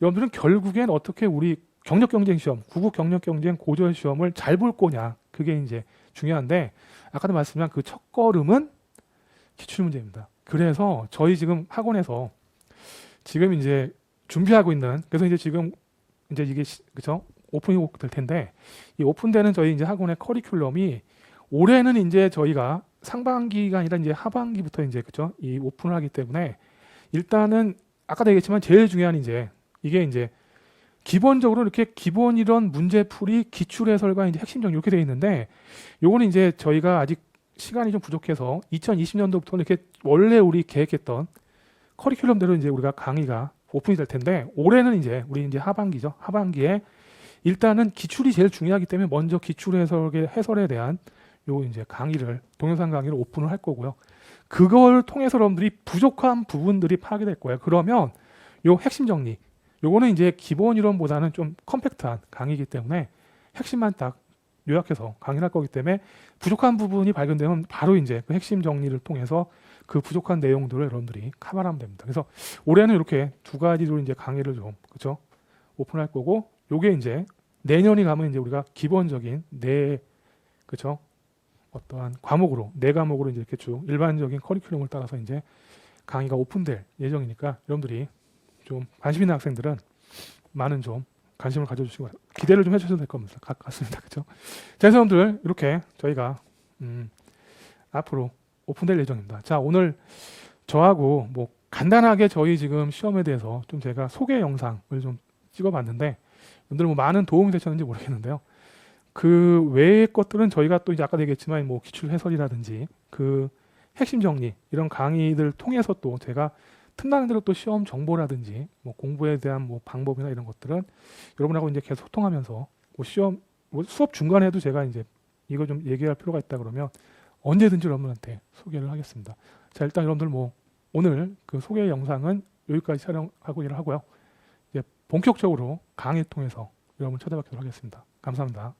여러분들은 결국엔 어떻게 우리 경력 경쟁 시험, 구국 경력 경쟁 고졸 시험을 잘 볼 거냐. 그게 이제 중요한데 아까도 말씀드린 그 첫 걸음은 기출 문제입니다. 그래서 저희 지금 학원에서 지금 이제 준비하고 있는 그래서 이제 지금 이제 이게 시- 그죠? 오픈이 될 텐데 이 오픈되는 저희 이제 학원의 커리큘럼이 올해는 이제 저희가 상반기가 아니라 이제 하반기부터 이제 그죠? 이 오픈을 하기 때문에 일단은 아까도 얘기했지만 제일 중요한 이제 이게 이제 기본적으로 이렇게 기본 이런 문제풀이 기출 해설과 이제 핵심 정리 이렇게 돼 있는데 요거는 이제 저희가 아직 시간이 좀 부족해서 2020년도부터 이렇게 원래 우리 계획했던 커리큘럼대로 이제 우리가 강의가 오픈이 될 텐데 올해는 이제 우리 이제 하반기죠. 하반기에 일단은 기출이 제일 중요하기 때문에 먼저 기출 해설의 해설에 대한 요 이제 강의를 동영상 강의를 오픈을 할 거고요. 그걸 통해서 여러분들이 부족한 부분들이 파악이 될 거예요. 그러면 요 핵심 정리 요거는 이제 기본 이론보다는 좀 컴팩트한 강의이기 때문에 핵심만 딱 요약해서 강의를 할 거기 때문에 부족한 부분이 발견되면 바로 이제 그 핵심 정리를 통해서 그 부족한 내용들을 여러분들이 카바하면 됩니다. 그래서 올해는 이렇게 두 가지로 이제 강의를 좀 그렇죠 오픈할 거고 요게 이제 내년이 가면 이제 우리가 기본적인 네 그렇죠 어떠한 과목으로 네 과목으로 이제 이렇게 쭉 일반적인 커리큘럼을 따라서 이제 강의가 오픈될 예정이니까 여러분들이 좀 관심 있는 학생들은 많은 좀 관심을 가져주시고. 기대를 좀 해주셔도 될 겁니다. 같- 같습니다. 그렇죠? 자, 여러분들 이렇게 저희가 음, 앞으로 오픈될 예정입니다. 자, 오늘 저하고 뭐 간단하게 저희 지금 시험에 대해서 좀 제가 소개 영상을 좀 찍어봤는데 여러분들 뭐 많은 도움이 되셨는지 모르겠는데요. 그 외의 것들은 저희가 또 이제 아까 얘기했지만 뭐 기출 해설이라든지 그 핵심 정리 이런 강의들 통해서 또 제가 틈나는 대로 또 시험 정보라든지 뭐 공부에 대한 뭐 방법이나 이런 것들은 여러분하고 이제 계속 소통하면서 뭐 시험 뭐 수업 중간에도 제가 이제 이거 좀 얘기할 필요가 있다 그러면 언제든지 여러분한테 소개를 하겠습니다. 자 일단 여러분들 뭐 오늘 그 소개 영상은 여기까지 촬영하고 일을 하고요. 이제 본격적으로 강의 통해서 여러분 찾아뵙도록 하겠습니다. 감사합니다.